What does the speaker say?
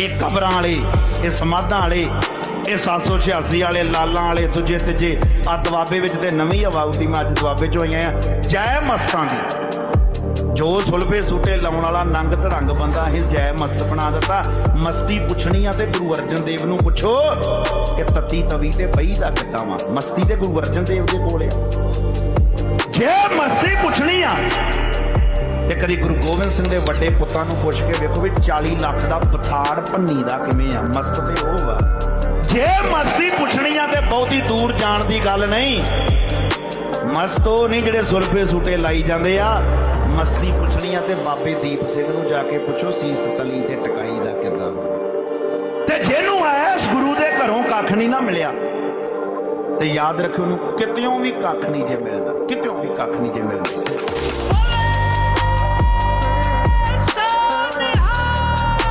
ਇਹ ਕਬਰਾਂ ਵਾਲੇ, ਇਹ ਸਮਾਧਾਂ ਵਾਲੇ, ਇਹ 786 ਵਾਲੇ, ਲਾਲਾਂ ਵਾਲੇ, ਦੂਜੇ ਤੀਜੇ ਆ ਦਵਾਬੇ ਵਿੱਚ ਤੇ ਨਵੀਂ ਹਵਾ ਉੱਡੀ ਮੈਂ ਅੱਜ ਦਵਾਬੇ ਚੋਂ ਆਈਆਂ ਜੈ ਮਸਤਾਂ ਦੀ। ਜੋ ਸੁਲਫੇ ਸੂਟੇ ਲਾਉਣ ਵਾਲਾ ਨੰਗ ਧੜੰਗ ਬੰਦਾ ਇਹ ਜੈ ਮਸਤ ਬਣਾ ਦਿੱਤਾ। ਮਸਤੀ ਪੁੱਛਣੀ ਆ ਤੇ ਗੁਰੂ ਅਰਜਨ ਦੇਵ ਨੂੰ ਪੁੱਛੋ ਕਿ ਤਤੀ ਤਵੀ ਤੇ ਬਈ ਦਾ ਕਿੱਦਾਂ ਵਾ? ਮਸਤੀ ਤੇ ਗੁਰੂ ਅਰਜਨ ਦੇਵ ਦੇ ਕੋਲ ਆ। ਜੇ ਮਸਤੀ ਪੁੱਛਣੀ ਆ ਤੇ ਕਦੀ ਗੁਰੂ ਗੋਬਿੰਦ ਸਿੰਘ ਦੇ ਵੱਡੇ ਪੁੱਤਾਂ ਨੂੰ ਪੁੱਛ ਕੇ ਵੇਖੋ ਵੀ 40 ਲੱਖ ਦਾ ਪਥਾੜ ਭੰਨੀ ਦਾ ਕਿਵੇਂ ਆ, ਮਸਤ ਤੇ ਉਹ ਵਾ। ਜੇ ਮਸਤੀ ਪੁੱਛਣੀ ਆ ਤੇ ਬਹੁਤੀ ਦੂਰ ਜਾਣ ਦੀ ਗੱਲ ਨਹੀਂ। ਮਸਤ ਉਹ ਨਹੀਂ ਜਿਹੜੇ ਸੁਲਫੇ ਸੂਟੇ ਲਾਈ ਜਾਂਦੇ ਆ। ਮਸਤੀ ਪੁੱਛਣੀ ਆ ਤੇ ਬਾਬੇ ਦੀਪ ਸਿੰਘ ਨੂੰ ਜਾ ਕੇ ਪੁੱਛੋ ਸੀਸ ਤਲੀ ਤੇ ਟਕਾਈ ਦਾ ਕਿੱਦਾਂ। ਤੇ ਜਿਹਨੂੰ ਐਸ ਗੁਰੂ ਦੇ ਘਰੋਂ ਕੱਖ ਨਹੀਂ ਨਾ ਮਿਲਿਆ। ਤੇ ਯਾਦ ਰੱਖਿਓ ਉਹਨੂੰ ਕਿਤਿਓਂ ਵੀ ਕੱਖ ਨਹੀਂ ਜੇ ਮਿਲਦਾ, ਕਿਤਿਓਂ ਵੀ ਕੱਖ ਨਹੀਂ ਜੇ ਮਿਲਦਾ।